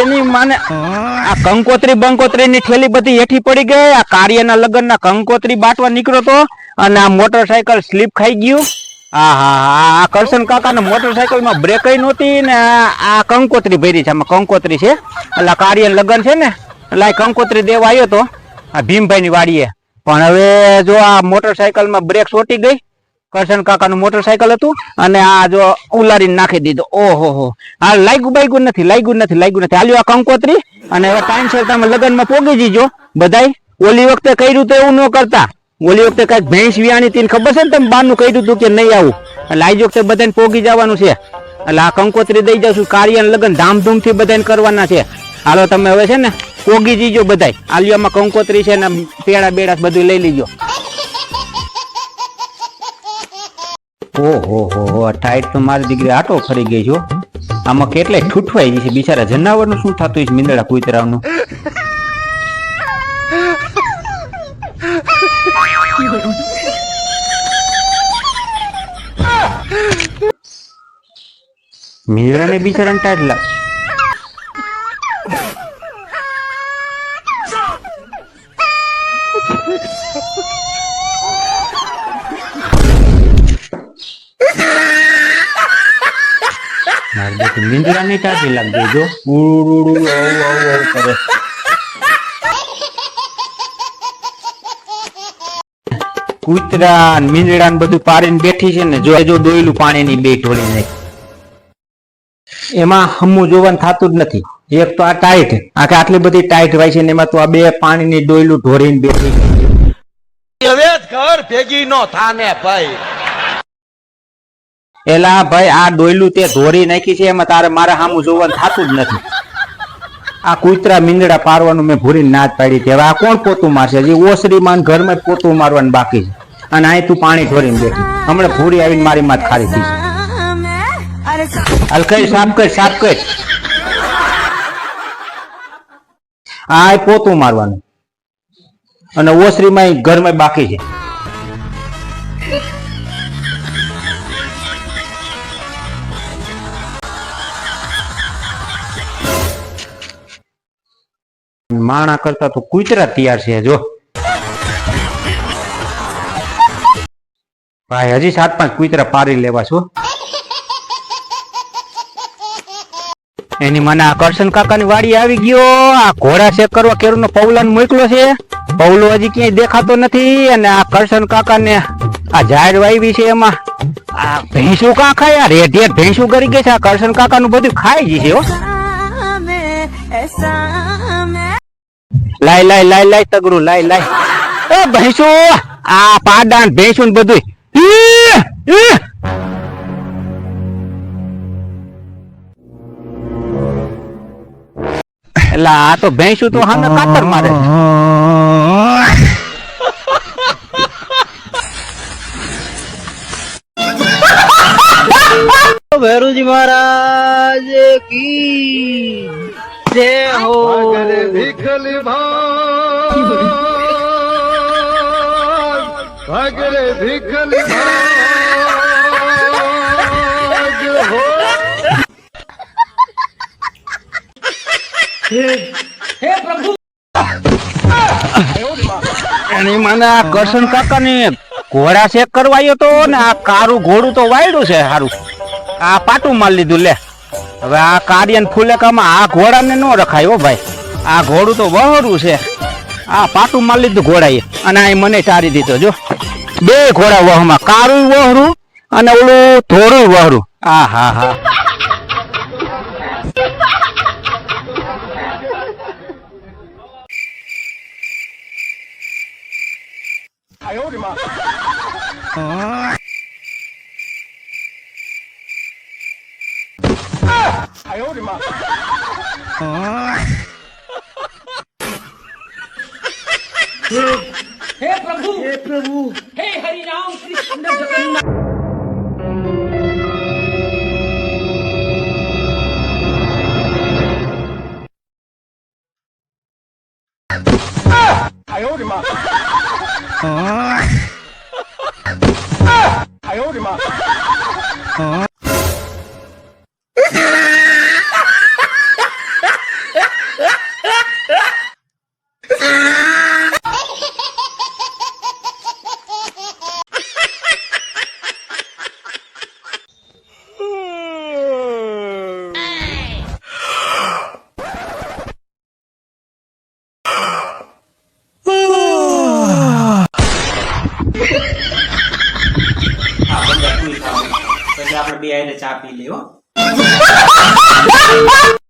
એની માને આ કંકોત્રી બંકોત્રી ની ઠેલી બધી હેઠી પડી ગઈ. આ કાર્યના લગ્ન ના કંકોત્રી બાટવા નીકળ્યો તો અને આ મોટરસાયકલ સ્લીપ ખાઈ ગયું. આ હા હા, આ કરશન કાકા ના મોટરસાયકલમાં બ્રેક નહોતી ને આ કંકોત્રી ભરી છે. આમાં કંકોત્રી છે. એટલે કાર્ય લગ્ન છે ને, એટલે આ કંકોત્રી દેવા આવ્યો તો, આ ભીમભાઈ ની વાડીએ. પણ હવે જો આ મોટરસાયકલમાં બ્રેક ચોટી ગઈ કરશન કાકાનું મોટરસાયકલ હતું અને આ જો ઉલારીને નાખી દીધો. ઓહો હો. આ લાગ્યું બાગ્યું નથી, લાગ્યું નથી લાગ્યું નથી. હાલ્યો આ કંકોત્રી અને હવે ટાઈમસર તમે લગ્નમાં પોગી જીજો. બધાય, ઓલી વખતે કર્યું તો એવું ન કરતા. ઓલી વખતે કંઈક ભેંસ વિયાણી તીન ખબર છે ને તમે બહારનું કર્યું હતું કે નહીં આવું? એટલે આજ વખતે બધાને પોગી જવાનું છે. એટલે આ કંકોત્રી દઈ છું કાર્ય લગ્ન ધામધૂમથી બધાને કરવાના છે. હાલો, તમે હવે છે ને પોગી જીજો બધાય. આલિયામાં કંકોત્રી છે ને, પેડા બેડા બધું લઈ લીજો. ઓહો હો હો ટાઈટ તો મારી દીકરી આટો ફરી ગઈ છો આમાં કેટલાય ઠૂઠવાઈ ગઈ છે બિચારા જનાવરનું શું થતું છે મીંદડા કુતરાનું મીંદડાને બિચારાને ટાઈટ લાગ મારી બેટી મીંદડાની ટાટી લાગી જો ઉડુડુ આવું આવું આવું કરે કૂતરા ને બધું પાડીને બેઠી છે ને, જો જો દોયલું પાણીની બે ઢોળી નાખી. એમાં હમું જોવાનું થતું જ નથી. એક તો આ ટાઈટ આ આટલી બધી ટાઈટ હોય છે ને, એમાં તો આ બે પાણીની ડોયલું ઢોળીને બેઠી હવે ઘર ભેગી નો થાને ભાઈ. એલા ભાઈ, આ ડોયલું તે ધોરી નાખી છે, એમાં તારે મારે સામું જોવાનું થતું જ નથી. આ કૂતરા મીંદડા પારવાનું મેં ભૂરી ના પાડી છે. આ કોણ પોતું મારશે? હજી ઓસરીમાં ઘરમાં પોતું મારવાનું બાકી છે. અને અહીં તું પાણી ઢોરીને બેઠી. હમણાં ભૂરી આવીને મારી માથ ખારી થઈ અરે હાલ કઈ, સાફ કર સાફ કર. આ પોતું મારવાનું. અને ઓસરીમાં ઘરમાં બાકી છે. માણા કરતા તો કૂતરા તૈયાર છે, જો. ભાઈ, હજી સાત પાંચ કૂતરા પારી લેવા છો. એની મને આ કરશન કાકાની વાડી આવી ગયો. આ ઘોડા ચેક કરવા કેરુનો પૌલાન મોકલો છે. પૌલો હજી ક્યાંય દેખાતો નથી અને આ કરશન કાકાને આ જાહેર વાવી છે એમાં. આ ભેંસું કાં ખાય? આ રેઢે ભેંસું કરી ગઈ છે. આ કરશન કાકાનું બધું ખાઈ જશે હો. લાય લાય લાય લાય, તગડું, લાય લાય એ ભેંસો, આ પાડા ને ભેંસું ને બધું. એટલે આ તો ભેંસું તો હામે કાતર મારે. ભૈરુજી મહારાજ કી જય હો. ભીખલી ભાગ ભીખલી ભાગ હો એની મને આ કરશન કાકા ની ઘોડા ચેક કરવા આવ્યો તો ને આ કારું ઘોડું તો વાયડું છે સારું આ પાટું માર લીધું લે. હવે આ કાર્યન ફૂલેકામાં આ ઘોડાને ન રખાય હો ભાઈ. આ ઘોડું તો વહરું છે. આ પાટું માલ લીધું ઘોડા એ અને આ મને ટારી દીધો જો. બે ઘોડા વહમાં કારું વહરું અને ઓલું ધોળું વહરું. આ હા હા. આયો 哎呦我的妈！हे प्रभु हे प्रभु हे Hari Ram Krishna Jagannath I owed him up. મારી હારે ચા પી લે હો.